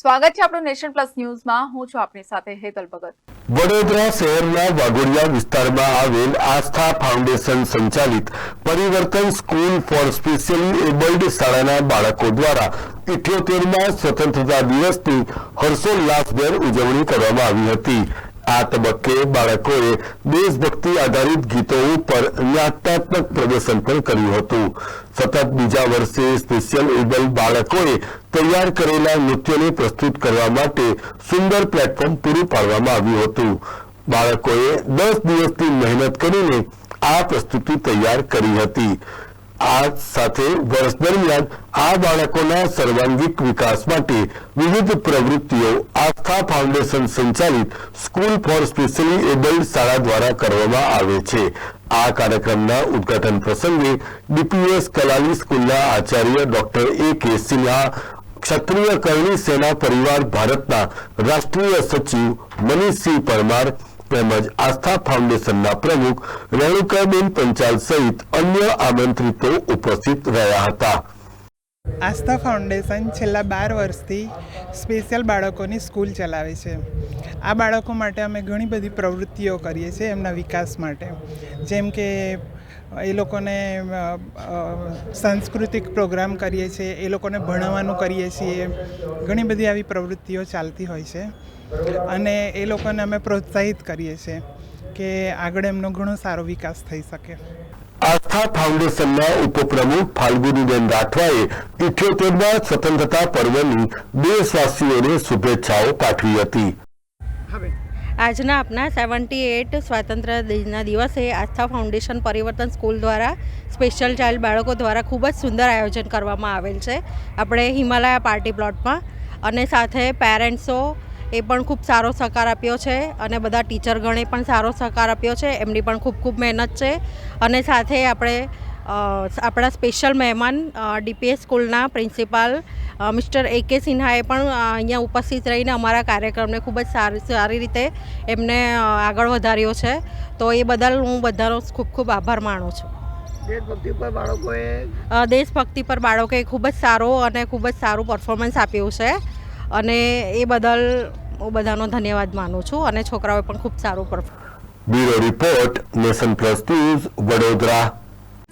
સ્વાગત છે આપણું નેશન પ્લસ ન્યૂઝમાં. હું છું આપની સાથે હેતલ ભગત. વડોદરા શહેરના વાઘોડિયા વિસ્તારમાં આવેલ આસ્થા ફાઉન્ડેશન સંચાલિત પરિવર્તન સ્કૂલ ફોર સ્પેશિયલી એબલ્ડ શાળાના બાળકો દ્વારા ઇઠ્યોતેરમાં સ્વતંત્રતા દિવસની હર્ષોલ્લાસભેર ઉજવણી કરવામાં આવી હતી. આ તબક્કે બાળકોએ દેશભક્તિ આધારિત ગીતો ઉપર નાટ્યાત્મક પ્રદર્શન પણ કર્યું હતું. સતત બીજા વર્ષે સ્પેશિયલ એબલ બાળકોએ તૈયાર કરેલા નૃત્યોને પ્રસ્તુત કરવા માટે સુંદર પ્લેટફોર્મ પૂરું પાડવામાં આવ્યું હતું. બાળકોએ દસ દિવસની મહેનત કરીને આ પ્રસ્તુતિ તૈયાર કરી હતી. આ સાથે વર્ષ દરમિયાન આ બાળકોના સર્વાંગીક વિકાસ માટે વિવિધ પ્રવૃત્તિઓ આસ્થા ફાઉન્ડેશન સંચાલિત સ્કૂલ ફોર સ્પેશિયલી એબલ્ડ શાળા દ્વારા કરવામાં આવે છે. આ કાર્યક્રમના ઉદ્ઘાટન પ્રસંગે ડીપીએસ કલાલી સ્કૂલના આચાર્ય ડોક્ટર એ કે સિન્હા, ક્ષત્રિય કરણી સેના પરિવાર ભારતના રાષ્ટ્રીય સચિવ મનીષસિંહ પરમાર તેમજ આસ્થા ફાઉન્ડેશનના પ્રમુખ રેણુકાબેન પંચાલ સહિત અન્ય આમંત્રિતો ઉપસ્થિત રહ્યા હતા. આસ્થા ફાઉન્ડેશન છેલ્લા બાર વર્ષથી સ્પેશિયલ બાળકોની સ્કૂલ ચલાવે છે. આ બાળકો માટે અમે ઘણી બધી પ્રવૃત્તિઓ કરીએ છીએ એમના વિકાસ માટે. જેમ કે એ લોકોને સાંસ્કૃતિક પ્રોગ્રામ કરીએ છીએ એ લોકોને ભણાવવાનું કરીએ છીએ. ઘણી બધી આવી પ્રવૃત્તિઓ ચાલતી હોય છે. અને એ લોકોને અમે પ્રોત્સાહિત કરીએ છીએ કે આગળ એમનો ઘણો સારો વિકાસ થઈ શકે. આસ્થા ફાઉન્ડેશનના ઉપપ્રમુખ ફાલ્ગુનીબેન રાઠવાએ ઇઠ્યોતેરમાં સ્વતંત્રતા પર્વની દેશવાસીઓને શુભેચ્છાઓ પાઠવી હતી. આજના આપના સેવન્ટી એટ સ્વાતંત્ર્ય દિનના દિવસે આસ્થા ફાઉન્ડેશન પરિવર્તન સ્કૂલ દ્વારા સ્પેશિયલ ચાઇલ્ડ બાળકો દ્વારા ખૂબ જ સુંદર આયોજન કરવામાં આવેલ છે. આપણે હિમાલયા પાર્ટી પ્લોટમાં અને સાથે પેરેન્ટ્સો એ પણ ખૂબ સારો સહકાર આપ્યો છે અને બધા ટીચરગણે પણ સારો સહકાર આપ્યો છે. એમની પણ ખૂબ ખૂબ મહેનત છે. અને સાથે આપણે આપણા સ્પેશિયલ મહેમાન ડીપીએસ સ્કૂલના પ્રિન્સિપાલ મિસ્ટર એ કે સિન્હાએ પણ અહીંયા ઉપસ્થિત રહીને અમારા કાર્યક્રમને ખૂબ જ સારી સારી રીતે એમને આગળ વધાર્યો છે. તો એ બદલ હું બધાનો ખૂબ ખૂબ આભાર માનું છું. દેશભક્તિ પર બાળકોએ દેશભક્તિ પર બાળકોએ ખૂબ જ સારો અને ખૂબ જ સારું પરફોર્મન્સ આપ્યું છે. અને એ બદલ હું બધાનો ધન્યવાદ માનું છું અને છોકરાઓએ પણ ખૂબ સારું perform bureau report Nation Plus News Vadodara.